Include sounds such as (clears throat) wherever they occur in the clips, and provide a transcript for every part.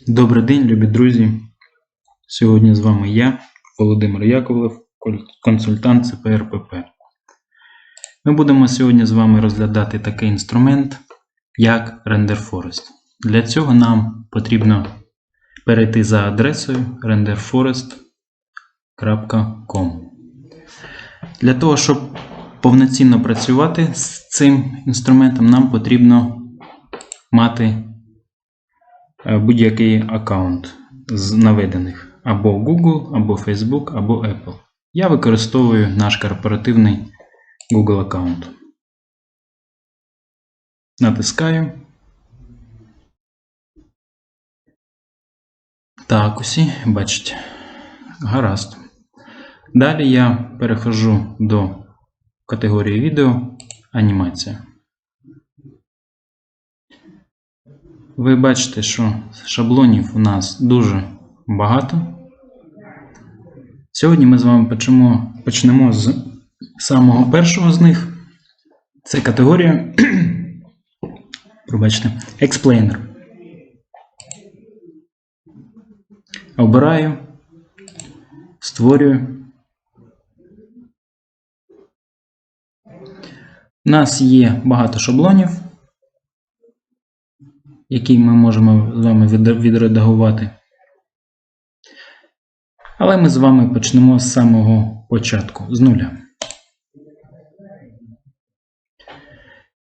Добрий день, любі друзі. Сьогодні з вами я, Володимир Яковлев, консультант ЦПРПП. Ми будемо сьогодні з вами розглядати такий інструмент, як Render Forest. Для цього нам потрібно перейти за адресою renderforest.com. Для того, щоб повноцінно працювати з цим інструментом, нам потрібно мати будь-який аккаунт з наведених або Google, або Facebook, або Apple. Я використовую наш корпоративний Google аккаунт. Натискаю. Так, усі бачите. Гаразд. Далі я перехожу до категорії відео анімація. Ви бачите, що шаблонів у нас дуже багато. Сьогодні ми з вами почнемо, почнемо з самого першого з них. Це категорія, (clears throat) пробачте, Explainer. Обираю, створюю. У нас є багато шаблонів який ми можемо з вами відредагувати. Але ми з вами почнемо з самого початку, з нуля.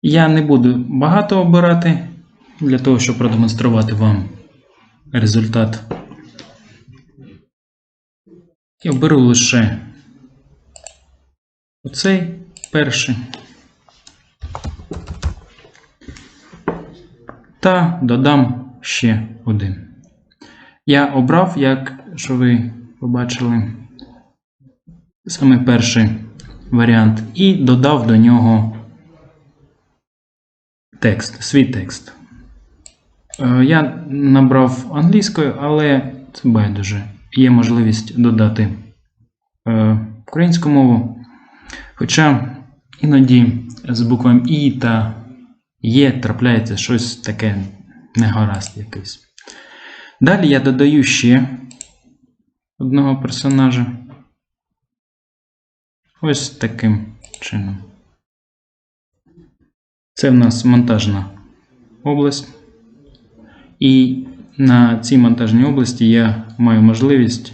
Я не буду багато обирати для того, щоб продемонструвати вам результат. Я оберу лише оцей перший. Та додам ще один. Я обрав, як що ви побачили, саме перший варіант, і додав до нього текст, свій текст. Е, Я набрав англійською, але це байдуже. Є можливість додати е, українську мову. Хоча іноді з буквами І та є, трапляється щось таке негаразд якийсь. Далі я додаю ще одного персонажа. Ось таким чином. Це в нас монтажна область. І на цій монтажній області я маю можливість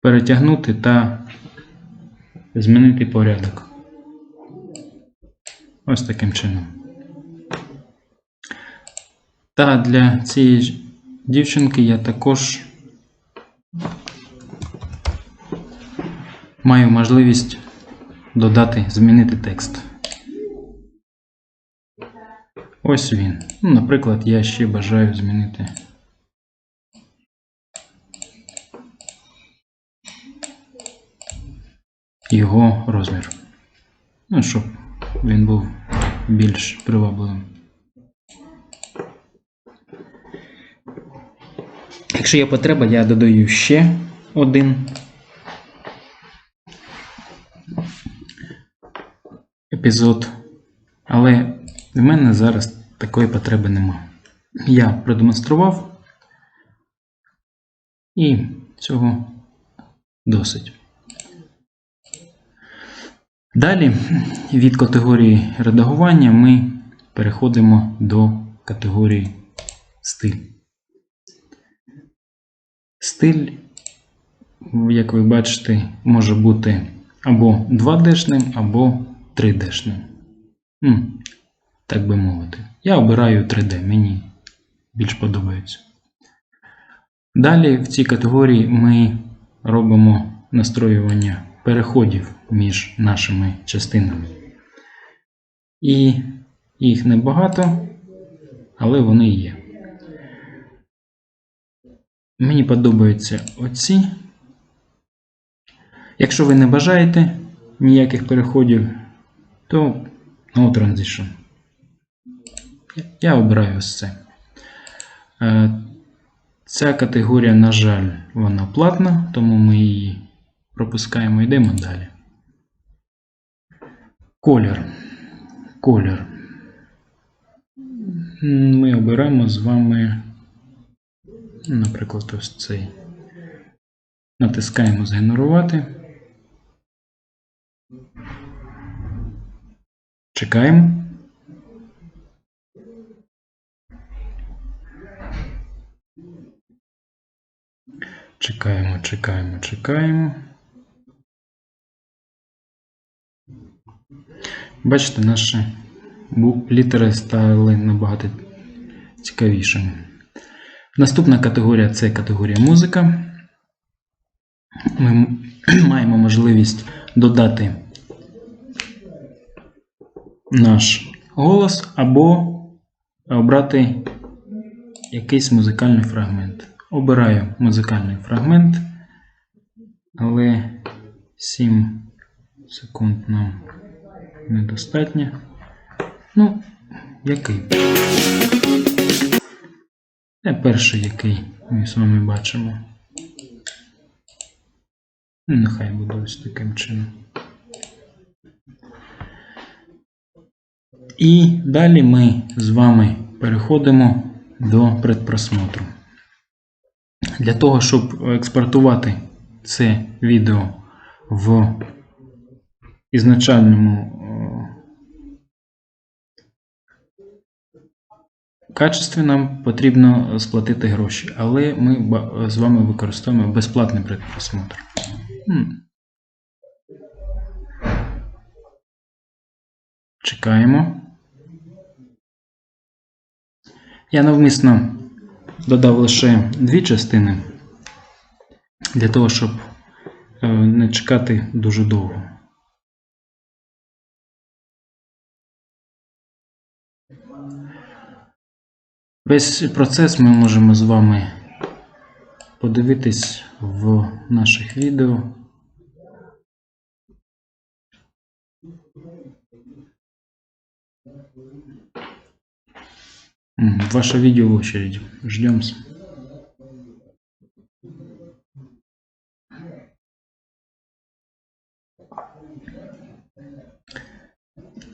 перетягнути та змінити порядок. Ось таким чином. Та для цієї дівчинки я також маю можливість додати, змінити текст. Ось він. Ну, наприклад, я ще бажаю змінити. Його розмір. Ну, щоб він був більш привабливим. Якщо є потреба, я додаю ще один епізод, але в мене зараз такої потреби нема. Я продемонстрував і цього досить. Далі від категорії редагування ми переходимо до категорії стиль. Стиль, як ви бачите, може бути або 2D-шним, або 3D-шним. Так би мовити. Я обираю 3D, мені більш подобається. Далі в цій категорії ми робимо настроювання переходів між нашими частинами. І їх небагато, але вони є. Мені подобаються оці. Якщо ви не бажаєте ніяких переходів, то no transition. Я обираю ось це. Е, Ця категорія, на жаль, вона платна, тому ми її пропускаємо йдемо далі. Колір. Колір. Ми оберемо з вами, наприклад, ось цей. Натискаємо Згенерувати. Чекаємо. Чекаємо, чекаємо, чекаємо. Бачите, наші літери стали набагато цікавішими. Наступна категорія це категорія музика. Ми (clears throat) маємо можливість додати наш голос або обрати якийсь музикальний фрагмент. Обираю музикальний фрагмент, але 7 секунд нам недостатньо. Ну, який? Це перший, який ми з вами бачимо. Ну, Нехай буде ось таким чином. І далі ми з вами переходимо до предпросмотру. Для того, щоб експортувати це відео в ізначальному е, качестві, нам потрібно сплатити гроші, але ми з вами використовуємо безплатний предпросмотр. Чекаємо. Я навмисно додав лише дві частини для того, щоб е, не чекати дуже довго. Весь процес ми можемо з вами подивитись в наших відео. Ваше видео в очереди. Ждем.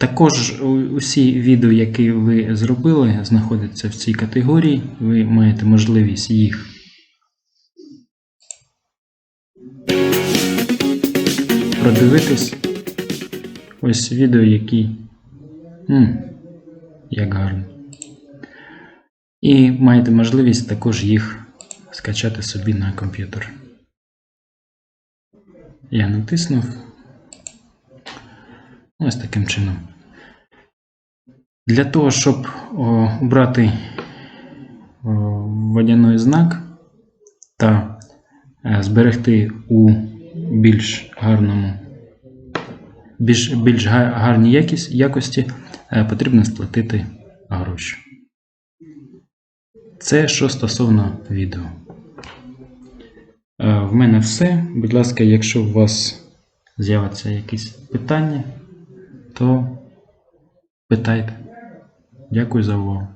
Також усі відео, які ви зробили, знаходяться в цій категорії. Ви маєте можливість їх продивитись. Ось відео, які. М, як гарно. І маєте можливість також їх скачати собі на комп'ютер. Я натиснув. Ось таким чином. Для того, щоб обрати водяний знак та е, зберегти у більш гарному, більш, більш гарній якість, якості, е, потрібно сплатити гроші. Це що стосовно відео. Е, В мене все. Будь ласка, якщо у вас з'являться якісь питання, то питайте. Дякую за увагу.